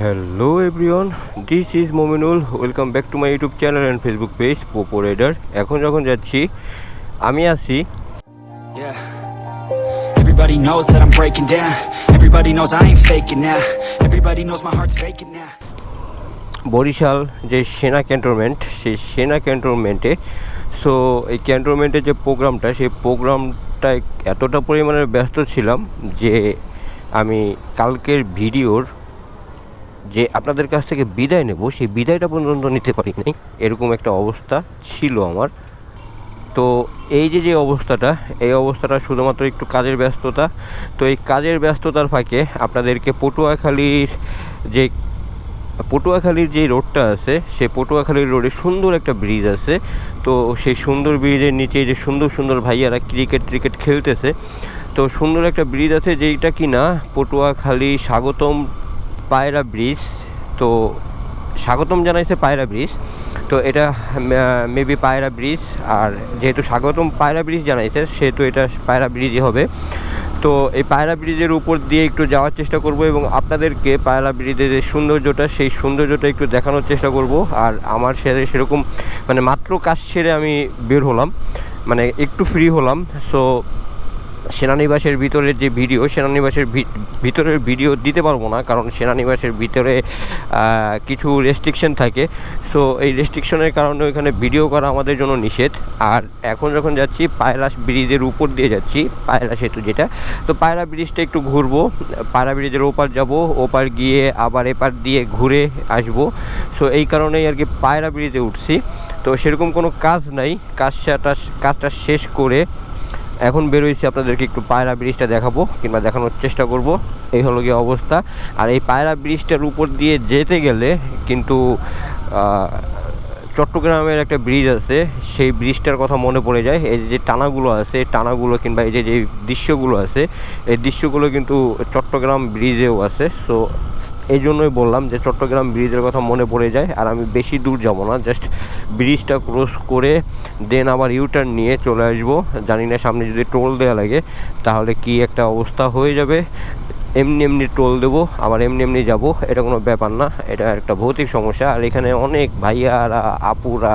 Hello everyone this is Mominul welcome back to my YouTube channel and Facebook page পোপো রেডার এখন যখন যাচ্ছি আমি আছি Yeah. Everybody knows that I'm breaking down. Everybody knows I ain't faking now. Everybody knows my heart's faking now. Barishal যে সেনা cantonment সেই সেনা ক্যান্টনমেন্টে সো এই ক্যান্টনমেন্টের যে প্রোগ্রামটা সেই প্রোগ্রামটায় এতটা পরিমাণে ব্যস্ত ছিলাম যে আমি কালকের ভিডিওর যে আপনাদের কাছ থেকে বিদায় নেব, সেই বিদায়টা পর্যন্ত নিতে পারি নাই এরকম একটা অবস্থা ছিল আমার। তো এই যে যে অবস্থাটা, এই অবস্থাটা শুধুমাত্র একটু কাজের ব্যস্ততা। তো এই কাজের ব্যস্ততার ফাঁকে আপনাদেরকে পটুয়াখালীর যে পটুয়াখালীর যে রোডটা আছে সেই পটুয়াখালীর রোডে সুন্দর একটা ব্রিজ আছে। তো সেই সুন্দর ব্রিজের নিচে যে সুন্দর সুন্দর ভাইয়ারা ক্রিকেট ক্রিকেট খেলতেছে। তো সুন্দর একটা ব্রিজ আছে যেইটা কি না পটুয়াখালী স্বাগতম পায়রা ব্রিজ, তো স্বাগতম জানাইছে পায়রা ব্রিজ। তো এটা মেবি পায়রা ব্রিজ, আর যেহেতু স্বাগতম পায়রা ব্রিজ জানাইছে, সেহেতু এটা পায়রা ব্রিজই হবে। তো এই পায়রা ব্রিজের উপর দিয়ে একটু যাওয়ার চেষ্টা করব এবং আপনাদেরকে পায়রা ব্রিজের যে সৌন্দর্যটা, সেই সৌন্দর্যটা একটু দেখানোর চেষ্টা করব। আর আমার সেরে সেরকম মানে মাত্র কাজ ছেড়ে আমি বের হলাম মানে একটু ফ্রি হলাম। সো সেনানিবাসের ভিতরের যে ভিডিও, সেনানিবাসের ভিতরের ভিডিও দিতে পারব না, কারণ সেনানিবাসের ভিতরে কিছু রেস্ট্রিকশন থাকে। সো এই রেস্ট্রিকশনের কারণে ওইখানে ভিডিও করা আমাদের জন্য নিষেধ। আর এখন যখন যাচ্ছি পায়রা ব্রিজের উপর দিয়ে যাচ্ছি, পায়রা সেতু যেটা, তো পায়রা ব্রিজটা একটু ঘুরবো। পায়রা ব্রিজের ওপার যাব, ওপার গিয়ে আবার এপার দিয়ে ঘুরে আসব। সো এই কারণেই আর কি পায়রা ব্রিজে উঠছি। তো সেরকম কোনো কাজ নাই। কাজটা কাজটা শেষ করে এখন বেরোইছি আপনাদেরকে একটু পায়রা ব্রিজটা দেখাবো কিংবা দেখানোর চেষ্টা করব। এই হলো গিয়ে অবস্থা। আর এই পায়রা ব্রিজটার উপর দিয়ে যেতে গেলে কিন্তু চট্টগ্রামের একটা ব্রিজ আছে, সেই ব্রিজটার কথা মনে পড়ে যায়। এই যে টানাগুলো আছে টানাগুলো কিংবা এই যে যে দৃশ্যগুলো আছে, এই দৃশ্যগুলো কিন্তু চট্টগ্রাম ব্রিজেও আছে। সো এই জন্যই বললাম যে চট্টগ্রাম ব্রিজের কথা মনে পড়ে যায়, আর আমি বেশি দূর যাব না। জাস্ট ব্রিজটা ক্রস করে দেন আবার ইউটার্ন নিয়ে চলে আসব। জানি না সামনে যদি টোল দেওয়া লাগে, তাহলে কি একটা অবস্থা হয়ে যাবে। এমনি এমনি টোল দেবো, আবার এমনি এমনি যাব, এটা কোনো ব্যাপার না, এটা একটা ভৌতিক সমস্যা। আর এখানে অনেক ভাইয়ারা, আপুরা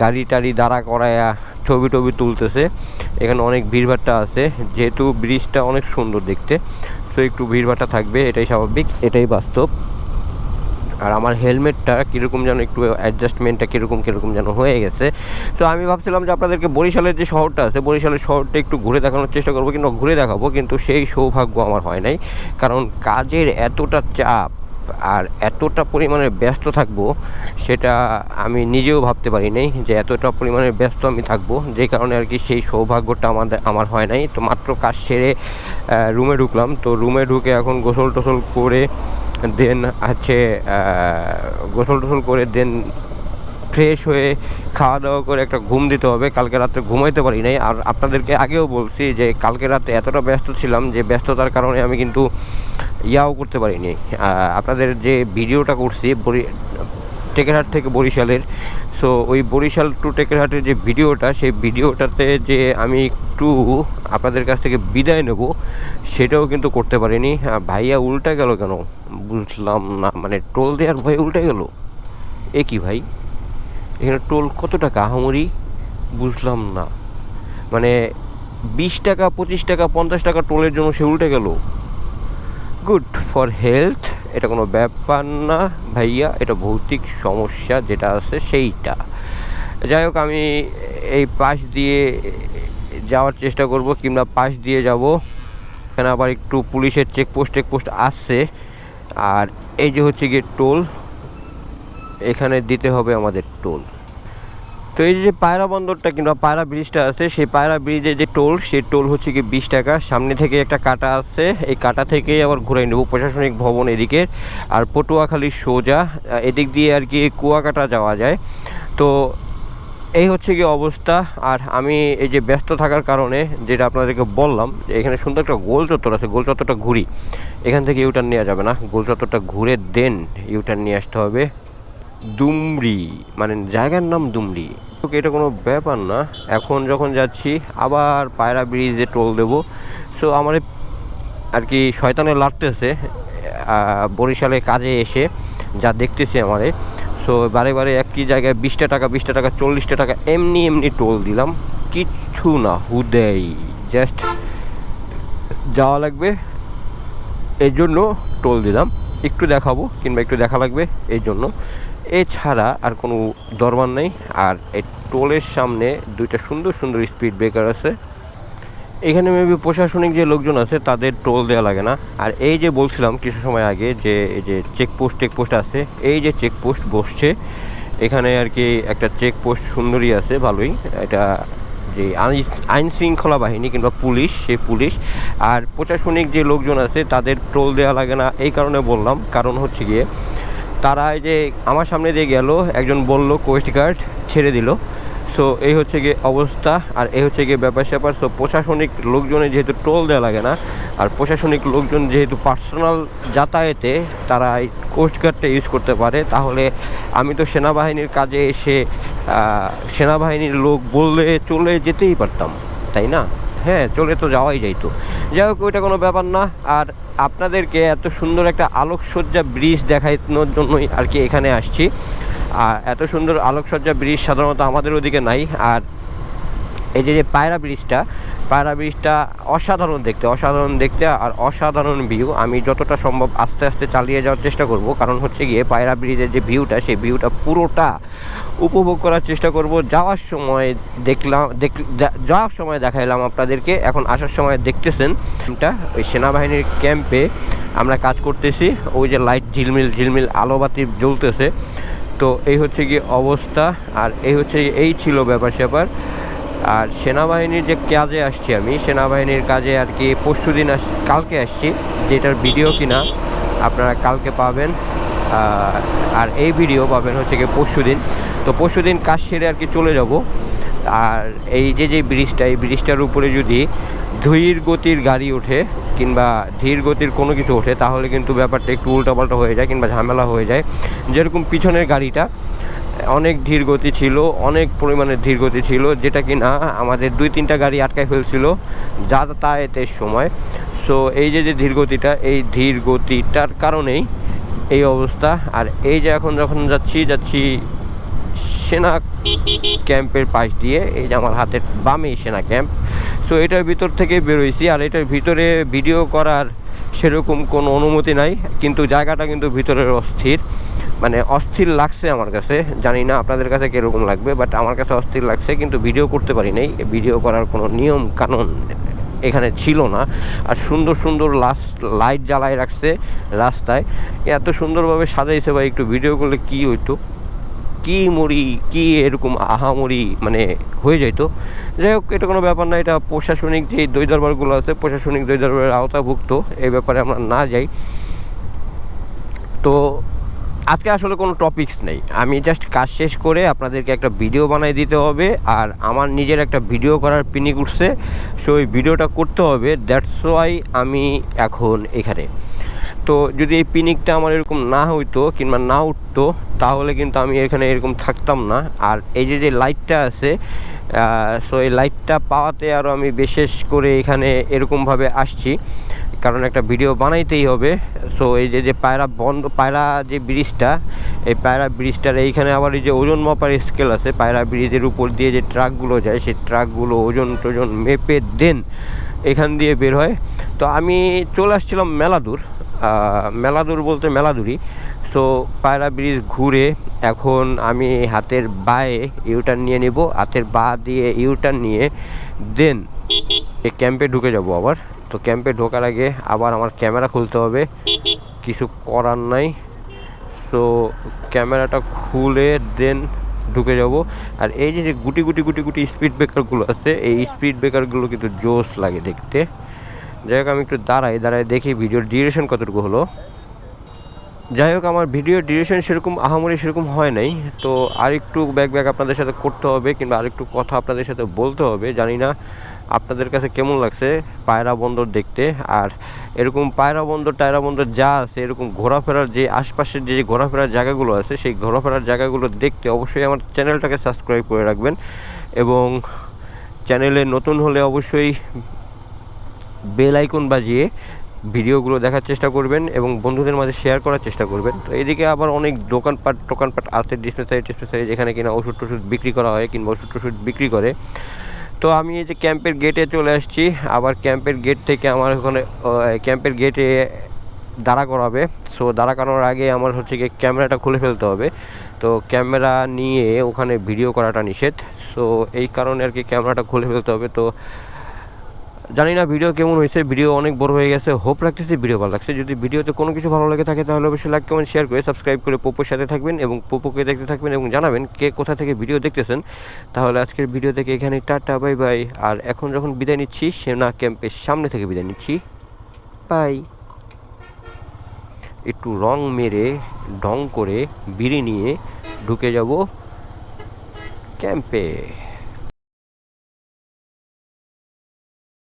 গাড়ি টাড়ি দাঁড়া করায়া ছবি টবি তুলতেছে। এখানে অনেক ভিড়ভাট্টা আছে, যেহেতু ব্রিজটা অনেক সুন্দর দেখতে, তো একটু ভিড়ভাট্টা থাকবে, এটাই স্বাভাবিক, এটাই বাস্তব। আর আমার হেলমেটটা কীরকম যেন একটু অ্যাডজাস্টমেন্টটা কীরকম কীরকম যেন হয়ে গেছে। তো আমি ভাবছিলাম যে আপনাদেরকে বরিশালের যে শহরটা আছে, বরিশালের শহরটা একটু ঘুরে দেখানোর চেষ্টা করব, কিন্তু ঘুরে দেখাবো, কিন্তু সেই সৌভাগ্য আমার হয় নাই। কারণ কাজের এতটা চাপ আর এতটা পরিমাণে ব্যস্ত থাকব, সেটা আমি নিজেও ভাবতে পারি নাই যে এতটা পরিমাণে ব্যস্ত আমি থাকব। যে কারণে আর কি সেই সৌভাগ্যটা আমাদের, আমার হয় নাই। তো মাত্র কাজ সেরে রুমে ঢুকলাম। তো রুমে ঢুকে এখন গোসল টোসল করে দেন আছে গোসল টোসল করে দেন ফ্রেশ হয়ে খাওয়া দাওয়া করে একটা ঘুম দিতে হবে। কালকে রাত্রে ঘুমাইতে পারি নাই। আর আপনাদেরকে আগেও বলছি যে, কালকে রাতে এতটা ব্যস্ত ছিলাম যে, ব্যস্ততার কারণে আমি কিন্তু ইয়াও করতে পারিনি। আপনাদের যে ভিডিওটা করছি টেকেরহাট থেকে বরিশালের সো ওই বরিশাল টু টেকেরহাটের যে ভিডিওটা, সেই ভিডিওটাতে যে আমি একটু আপনাদের কাছ থেকে বিদায় নেব, সেটাও কিন্তু করতে পারিনি। ভাইয়া উল্টা গেল কেন? বুঝলাম না। মানে টোল দেওয়ার ভয়ে উল্টে গেল? এ কি ভাই? এখানে টোল কত টাকা? আহামরি বুঝলাম না। মানে বিশ টাকা, পঁচিশ টাকা, পঞ্চাশ টাকা টোলের জন্য সে উল্টে গেল। গুড ফর হেলথ, এটা কোনো ব্যাপার না ভাইয়া, এটা ভৌতিক সমস্যা যেটা আছে সেইটা। যাই হোক, আমি এই পাশ দিয়ে যাওয়ার চেষ্টা করব, কিংবা পাশ দিয়ে যাব। এখানে আবার একটু পুলিশের চেকপোস্ট টেকপোস্ট আসছে আর এই যে হচ্ছে গিয়ে টোল, এখানে দিতে হবে আমাদের টোল। তো এই যে পায়রা বন্দরটা কিংবা পায়রা ব্রিজটা আছে, সেই পায়রা ব্রিজে যে টোল, সেই টোল হচ্ছে কি বিশ টাকা। সামনে থেকে একটা কাটা আছে, এই কাটা থেকেই আবার ঘুরে নেব প্রশাসনিক ভবন এদিকে। আর পটুয়াখালী সোজা এদিক দিয়ে আর কি কুয়াকাটা যাওয়া যায়। তো এই হচ্ছে কি অবস্থা। আর আমি এই যে ব্যস্ত থাকার কারণে যেটা আপনাদেরকে বললাম, যে এখানে সুন্দর একটা গোল চত্বর আছে, গোল চত্বরটা ঘুরি। এখান থেকে ইউটার্ন নেওয়া যাবে না। গোল চত্বরটা ঘুরে দেন ইউটার্ন নিয়ে আসতে হবে। দুমরি মানে জায়গার নাম দুমরি এটা কোনো ব্যাপার না। এখন যখন যাচ্ছি, আবার পায়রা ব্রিজে টোল দেবো। সো আমার আর কি শয়তানে লাগতেছে বরিশালে কাজে এসে যা দেখতেছি আমারে। সো বারে বারে একই জায়গায় বিশটা টাকা বিশটা টাকা, চল্লিশটা টাকা, এমনি এমনি টোল দিলাম। কিচ্ছু না, হুদেই। জাস্ট যাওয়া লাগবে, এর জন্য টোল দিলাম। একটু দেখাবো, কিংবা একটু দেখা লাগবে এই জন্য। এছাড়া আর কোনো দরবার নেই। আর এই টোলের সামনে দুইটা সুন্দর সুন্দর স্পিড ব্রেকার আছে। এখানে মেবি প্রশাসনিক যে লোকজন আছে, তাদের টোল দেওয়া লাগে না। আর এই যে বলছিলাম কিছু সময় আগে যে এই যে চেকপোস্ট চেকপোস্ট আছে, এই যে চেকপোস্ট বসছে, এখানে আর কি একটা চেকপোস্ট সুন্দরী আছে, ভালোই। এটা যে আইন- শৃঙ্খলা বাহিনী কিংবা পুলিশ, সেই পুলিশ। আর প্রশাসনিক যে লোকজন আছে, তাদের টোল দেওয়া লাগে না, এই কারণে বললাম। কারণ হচ্ছে গিয়ে তারা এই যে আমার সামনে দিয়ে গেল, একজন বলল কোস্ট গার্ড ছেড়ে দিল। সো এই হচ্ছে গিয়ে অবস্থা, আর এই হচ্ছে গিয়ে ব্যাপার স্যাপার। সো প্রশাসনিক লোকজনের যেহেতু টোল দেওয়া লাগে না, আর প্রশাসনিক লোকজন যেহেতু পার্সোনাল যাতায়াতে তারা এই কোস্ট গার্ডটা ইউজ করতে পারে, তাহলে আমি তো সেনাবাহিনীর কাজে এসে সেনাবাহিনীর লোক বললে চলে যেতেই পারতাম, তাই না? হ্যাঁ চলে তো যাওয়াই যাইতো যাই হোক, ওইটা কোনো ব্যাপার না। আর আপনাদেরকে এত সুন্দর একটা আলোকসজ্জা ব্রিজ দেখানোর জন্যই আর কি এখানে আসছি। আর এত সুন্দর আলোকসজ্জা ব্রিজ সাধারণত আমাদের ওদিকে নাই। আর এই যে যে পায়রা ব্রিজটা পায়রা ব্রিজটা অসাধারণ দেখতে অসাধারণ দেখতে আর অসাধারণ ভিউ আমি যতটা সম্ভব আস্তে আস্তে চালিয়ে যাওয়ার চেষ্টা করব। কারণ হচ্ছে গিয়ে পায়রা ব্রিজের যে ভিউটা সেই ভিউটা পুরোটা উপভোগ করার চেষ্টা করব। যাওয়ার সময় দেখলাম, দেখ যাওয়ার সময় দেখাইলাম আপনাদেরকে। এখন আসার সময় দেখতেছেন ওই সেনাবাহিনীর ক্যাম্পে আমরা কাজ করতেছি। ওই যে লাইট ঝিলমিল ঝিলমিল আলোবাতি জ্বলতেছে। তো এই হচ্ছে গিয়ে অবস্থা। আর এই হচ্ছে এই ছিল ব্যাপার স্যাপার আর সেনাবাহিনীর যে কাজে আসছি আমি, সেনাবাহিনীর কাজে আর কি পরশু দিন আস, কালকে আসছি, যেটার ভিডিও কিনা আপনারা কালকে পাবেন আর এই ভিডিও পাবেন হচ্ছে গিয়ে পরশু দিন। তো পরশু দিন কাজ সেরে আর কি চলে যাব। আর এই যে যে ব্রিজটা এই ব্রিজটার উপরে যদি ধীর গতির গাড়ি ওঠে কিংবা ধীর গতির কোনো কিছু ওঠে, তাহলে কিন্তু ব্যাপারটা একটু উল্টাপাল্টা হয়ে যায় কিংবা ঝামেলা হয়ে যায়। যেরকম পিছনের গাড়িটা অনেক ধীর গতি ছিল, অনেক পরিমাণে ধীর গতি ছিল, যেটা কি না আমাদের দুই তিনটা গাড়ি আটকায় ফেলছিল যাতায়াতের সময়। সো এই যে যে ধীর গতিটা, এই ধীর গতিটার কারণেই এই অবস্থা। আর এই যে, এখন যখন যাচ্ছি যাচ্ছি সেনা ক্যাম্পের পাশ দিয়ে, এই যে আমার হাতের বামেই সেনা ক্যাম্প। সো এটার ভিতর থেকে বেরোইছি, আর এটার ভিতরে ভিডিও করার সেরকম কোনো অনুমতি নাই, কিন্তু জায়গাটা কিন্তু ভিতরের অস্থির। মানে অস্থির লাগছে আমার কাছে। জানি না আপনাদের কাছে কীরকম লাগবে বাট আমার কাছে অস্থির লাগছে, কিন্তু ভিডিও করতে পারি নাই। ভিডিও করার কোনো নিয়ম কানুন এখানে ছিল না। আর সুন্দর সুন্দর লাস্ট লাইট জ্বালায় রাখছে রাস্তায়। এত সুন্দরভাবে সাজাইছে ভাই, একটু ভিডিও করলে কি হইতো? কি মরি কি এরকম আহামরি মানে হয়ে যাইতো? যাই হোক, এটা কোনো ব্যাপার না, এটা প্রশাসনিক যে দই দরবারগুলো আছে, প্রশাসনিক দই দরবারের আওতাভুক্ত, এই ব্যাপারে আমরা না যাই। তো আজকে আসলে কোনো টপিকস নেই। আমি জাস্ট কাজ শেষ করে আপনাদেরকে একটা ভিডিও বানাই দিতে হবে, আর আমার নিজের একটা ভিডিও করার পিনিক উঠছে। সো ওই ভিডিওটা করতে হবে দ্যাটস ওয়াই আমি এখন এখানে। তো, যদি এই পিনিকটা আমার এরকম না হইতো কিংবা না উঠতো, তাহলে কিন্তু আমি এখানে এরকম থাকতাম না। আর এই যে যে লাইটটা আছে সো এই লাইটটা পাওয়াতে আরও আমি বিশেষ করে এখানে এরকমভাবে আসছি। কারণ একটা ভিডিও বানাইতেই হবে। সো এই যে যে পায়রা বন্ধ পায়রা যে ব্রিজটা, এই পায়রা ব্রিজটার এইখানে আবার এই যে ওজন মাপার স্কেল আছে, পায়রা ব্রিজের উপর দিয়ে যে ট্রাকগুলো যায়, সেই ট্রাকগুলো ওজন টোজন মেপে দেন, এখান দিয়ে বের হয়। তো আমি চলে আসছিলাম মেলাদুর মেলাদুর বলতে মেলাদুরি সো পায়রা ব্রিজ ঘুরে এখন আমি হাতের বায়ে ইউটার্ন নিয়ে নেব, হাতের বা দিয়ে ইউটার্ন নিয়ে দেন। ক্যাম্পে ঢুকে যাব আবার। তো ক্যাম্পে ঢোকার আগে আবার আমার ক্যামেরা খুলতে হবে। কিছু করার নাই। তো ক্যামেরাটা খুলে দেন ঢুকে যাব। আর এই যে যে গুটি গুটি গুটি গুটি স্পিড ব্রেকারগুলো আছে, এই স্পিড ব্রেকারগুলো কিন্তু জোস লাগে দেখতে। যাই হোক, আমি একটু দাঁড়াই দাঁড়াই দেখি ভিডিওর ডিউরেশন কতটুকু হলো। যাই হোক, আমার ভিডিও ডিউরেশন সেরকম, আহামরি সেরকম হয় নাই। তো আরেকটু ব্যাক ব্যাক আপনাদের সাথে করতে হবে, কিংবা আরেকটু কথা আপনাদের সাথে বলতে হবে, জানি না। আপনাদের কাছে কেমন লাগছে? পায়রা বন্দর দেখতে। আর এরকম পায়রা বন্দর, টায়রা বন্দর যা আছে, এরকম ঘোরাফেরার যে আশপাশের যে ঘোরাফেরার জায়গাগুলো আছে, সেই ঘোরাফেরার জায়গাগুলো দেখতে অবশ্যই আমার চ্যানেলটাকে সাবস্ক্রাইব করে রাখবেন। এবং চ্যানেলে নতুন হলে অবশ্যই বেল আইকন বাজিয়ে ভিডিওগুলো দেখার চেষ্টা করবেন এবং বন্ধুদের মাঝে শেয়ার করার চেষ্টা করবেন। তো এদিকে আবার অনেক দোকানপাট, টোকানপাট আছে ডিসপেন্সারি টিসপেন্সারি যেখানে কিনা ওষুধ টষুধ বিক্রি করা হয় কিংবা ওষুধ টষুধ বিক্রি করে। তো আমি এই যে ক্যাম্পের গেটে চলে আসছি। আবার ক্যাম্পের গেট থেকে আমার ওখানে ক্যাম্পের গেটে দাঁড়া করাবে। সো দাঁড়া করানোর আগে আমার হচ্ছে গিয়ে ক্যামেরাটা খুলে ফেলতে হবে। তো ক্যামেরা নিয়ে ওখানে ভিডিও করাটা নিষেধ। সো এই কারণে আর কি ক্যামেরাটা খুলে ফেলতে হবে। তো জানি না ভিডিও কেমন হয়েছে ভিডিও অনেক বড় হয়ে গেছে হোপ রাখতেছি ভিডিও ভালো লাগছে। যদি ভিডিওতে কোনো কিছু ভালো লাগে থাকে তাহলে অবশ্যই লাইক কমেন্ট শেয়ার করে সাবস্ক্রাইব করে পোপোর সাথে থাকবেন এবং পোপোকে দেখতে থাকবেন এবং জানাবেন কে কোথা থেকে ভিডিও দেখতেছেন। তাহলে আজকের ভিডিও থেকে এখানে টাটা বাই বাই আর এখন যখন বিদায় নিচ্ছি সেনা ক্যাম্পের সামনে থেকে বিদায় নিচ্ছি। বাই একটু রং মেরে ঢং করে বিড়ি নিয়ে ঢুকে যাব ক্যাম্পে।